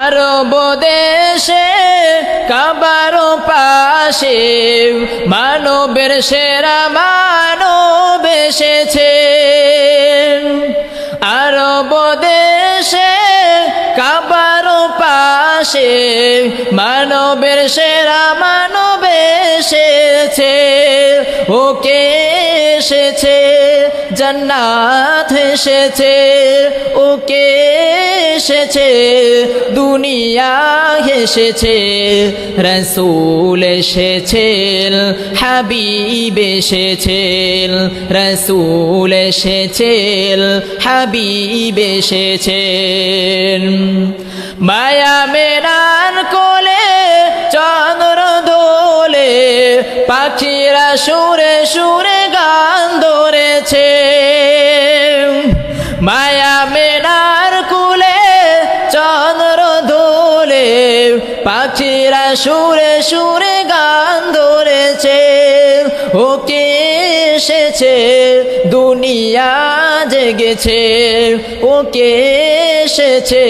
আরব দেশে, কাবার পাশে মানবের সেরা মানব এসেছে। আরব দেশে, কাবার পাশে মানবের সেরা মানব এসেছে। ওকে এসেছে, জান্নাত এসেছে। ওকে এসেছে, দুনিয়া এসেছে, রসুল এসেছেন, হাবিব এসেছেন, রসুল এসেছেন, হাবিব এসেছেন। মায়া মেনার কোলে, চন্দ্র দোলে, পাখিরা সুরে সুরে পাখিরা সুরে সুরে গান ধরেছে ওকে এসেছে? দুনিয়া জেগেছে, ওকে এসেছে,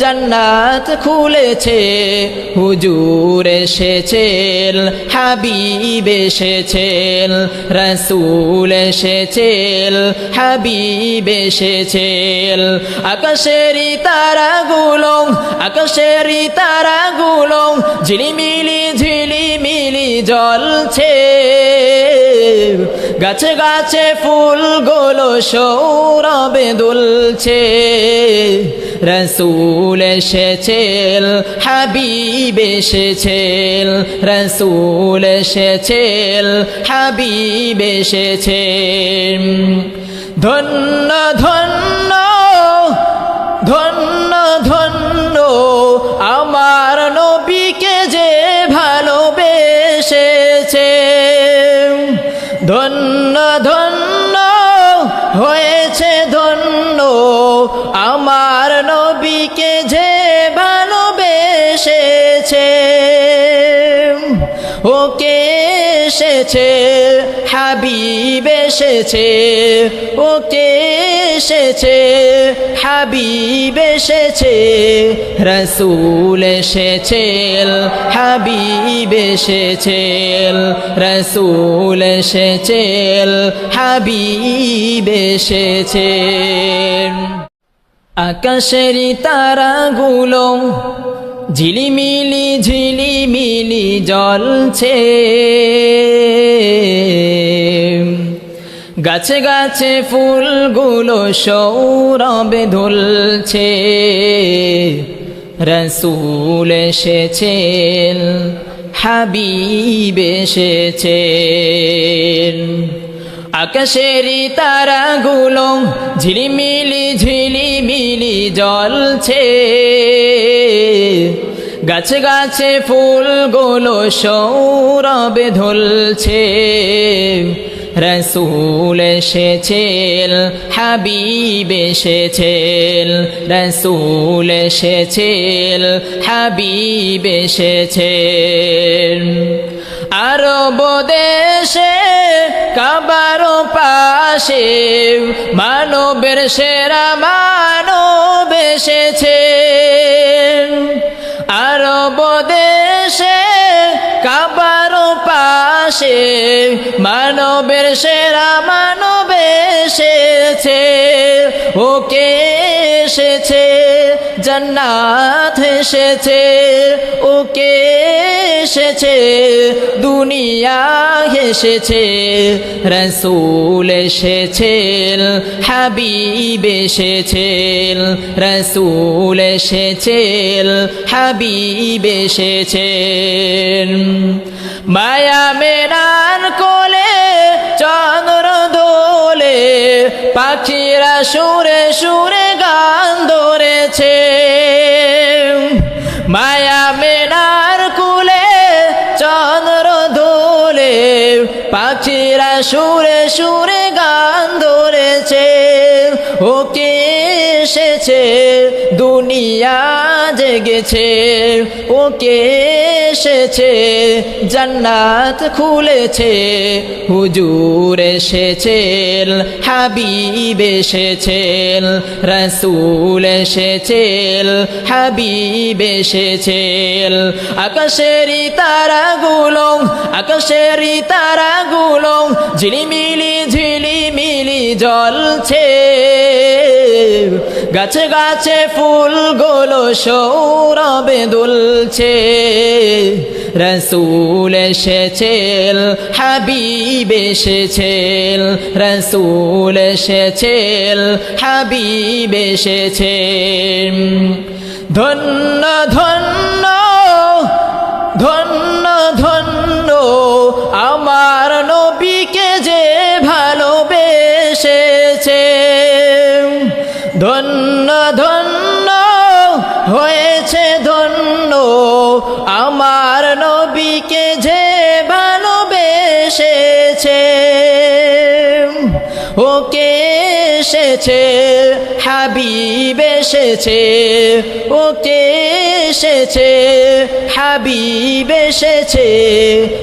জান্নাত খুলেছে, হুজুর এসেছেন, হাবিব এসেছেন, রসুল এসেছেন, হাবিব এসেছেন। আকাশেরই তারাগুলো আকাশেরই তারাগুলো, ঝিলিমিলি ঝিলিমিলি জ্বলছে। গাছে গাছে ফুলগুলো সৌরবে দুলছে। রসুল এসেছেন, হাবিব এসেছেন, রসুল এসেছেন, হাবিব এসেছেন। ধন্য ধন্য ওকে এসেছে, হাবিব এসেছে, ওকে এসেছে, হাবিব এসেছে, রসুল এসেছেন হাবিব এসেছেন রসুল এসেছেন হাবিব এসেছেন আকাশেরই তারাগুলো ঝিলিমিলি ঝিলিমিলি জ্বলছে। গাছে গাছে ফুলগুলো সৌরবে ধুলছে। রসুল এসেছেন, হাবিব এসেছেন। আকাশেরই তারাগুলো ঝিলিমিলি ঝিলিমিলি জ্বলছে। গাছে গাছে ফুলগুলো সৌরবে ধুলছে। রসুল এসেছেন, হাবিব এসেছেন, রসুল এসেছেন, হাবিব এসেছেন। আরব দেশে, কাবার পাশে, মানবের সেরা মানব এসেছে। পাশে মানবের সেরা মানব এসেছে। ওকে এসেছে? জান্নাত এসেছে। ওকে এসেছে, দুনিয়া এসেছে রসুল এসেছেন, হাবিব এসেছেন, রসুল এসেছেন, হাবিব এসেছেন। মায়া মেনার কোলে, চন্দ্র দোলে, পাখিরা সুরে সুরে গান ধরেছে। মায়া মেনার সুরে সুরে গান ধরেছে ওকে এসেছে? জেগেছে, ওকে এসেছে, জান্নাত খুলেছে, হুজুর এসেছেন, হাবিব এসেছেন, রসুল এসেছেন, হাবিব এসেছেন। আকাশেরই তারাগুলো আকাশেরই তারাগুলো ঝিলিমিলি ঝিলিমিলি জ্বলছে। গাছে গাছে ফুলগুলো সৌরবে দুলছে। রসুল এসেছেন, হাবিব এসেছেন, রসুল এসেছেন, হাবিব এসেছেন। ধন্য ধন্য ধন্য ধন্য হয়েছে ধন্য আমার ওকে এসেছে, হাবিব এসেছে। ওকে এসেছে, হাবিব এসেছে।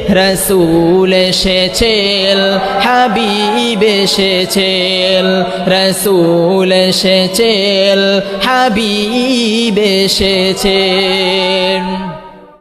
রসুল এসেছেন হাবিব এসেছেন রসুল এসেছেন হাবিব এসেছেন